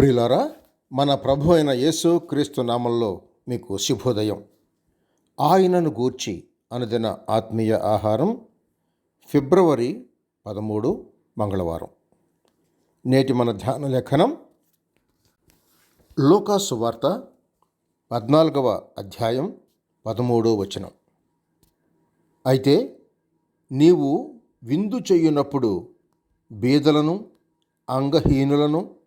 ప్రియులారా మన ప్రభు అయిన యేసు క్రీస్తు నామంలో మీకు శుభోదయం. ఆయనను గూర్చి అనుదిన ఆత్మీయ ఆహారం ఫిబ్రవరి పదమూడు మంగళవారం. నేటి మన ధ్యాన లేఖనం లూకాసు వార్త పద్నాలుగవ అధ్యాయం పదమూడో వచనం. అయితే నీవు విందు చెయ్యునప్పుడు బీదలను అంగహీనులను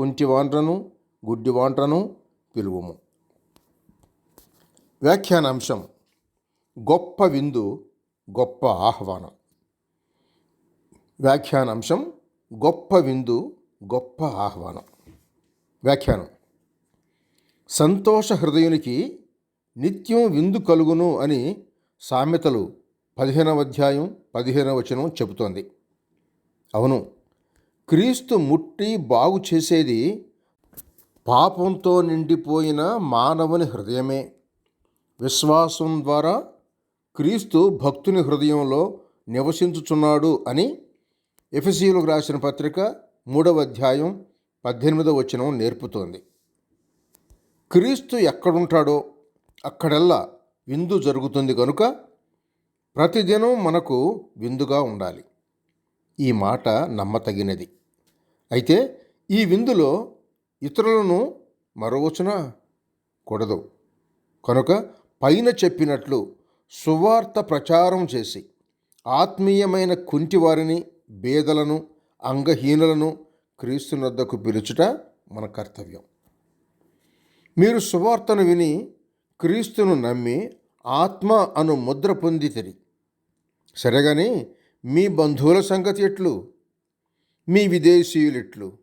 కుంటివాండ్రను గుడ్డివాండ్రను పిలువుము. వ్యాఖ్యానాంశం గొప్ప విందు గొప్ప ఆహ్వానం. వ్యాఖ్యానాంశం గొప్ప విందు గొప్ప ఆహ్వానం. వ్యాఖ్యానం సంతోష హృదయునికి నిత్యం విందు కలుగును అని సామెతలు పదిహేనవ అధ్యాయం పదిహేనవ వచనం చెబుతోంది. అవును క్రీస్తు ముట్టి బాగు చేసేది పాపంతో నిండిపోయిన మానవుని హృదయమే. విశ్వాసం ద్వారా క్రీస్తు భక్తుని హృదయంలో నివసించుచున్నాడు అని ఎఫ్సీలకు రాసిన పత్రిక మూడవ అధ్యాయం పద్దెనిమిదవ వచనం నేర్పుతోంది. క్రీస్తు ఎక్కడుంటాడో అక్కడల్లా విందు జరుగుతుంది కనుక ప్రతిదినం మనకు విందుగా ఉండాలి. ఈ మాట నమ్మతగినది. అయితే ఈ విందులో ఇతరులను మరవచ్చునా కూడదు. కనుక పైన చెప్పినట్లు సువార్త ప్రచారం చేసి ఆత్మీయమైన కుంటివారిని బేదలను అంగహీనులను క్రీస్తునద్దకు పిలుచుట మన కర్తవ్యం. మీరు సువార్తను విని క్రీస్తును నమ్మి ఆత్మ అను ముద్ర పొందితిరి. సరేగాని మీ బంధువుల సంగతి ఎట్లు? మీ విదేశీయులెట్లు.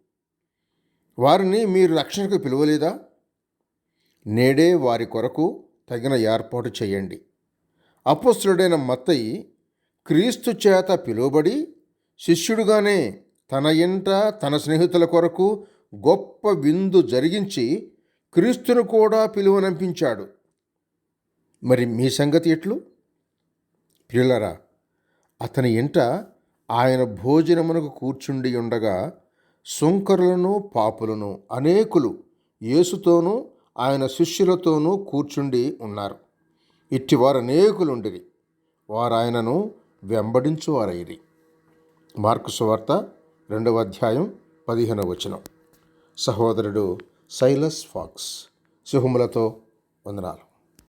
వారిని మీరు రక్షణకు పిలువలేదా? నేడే వారి కొరకు తగిన ఏర్పాటు చేయండి. అపస్తుడైన మత్తయి క్రీస్తు చేత పిలువబడి శిష్యుడుగానే తన ఇంట తన స్నేహితుల కొరకు గొప్ప విందు జరిగించి క్రీస్తును కూడా పిలువనంపించాడు మరి మీ సంగతి ఎట్లు? పిల్లరా అతని ఇంట ఆయన భోజనమునకు కూర్చుండి ఉండగా సుంకరులను పాపులను అనేకులు యేసుతోనూ ఆయన శిష్యులతోనూ కూర్చుండి ఉన్నారు. ఇట్టివారు అనేకులుండిరి. వారు ఆయనను వెంబడించువారైరి. మార్కు సువార్త రెండవ అధ్యాయం పదిహేనవ వచనం. సహోదరుడు సైలస్ ఫాక్స్. శుభములతో వందనాలు.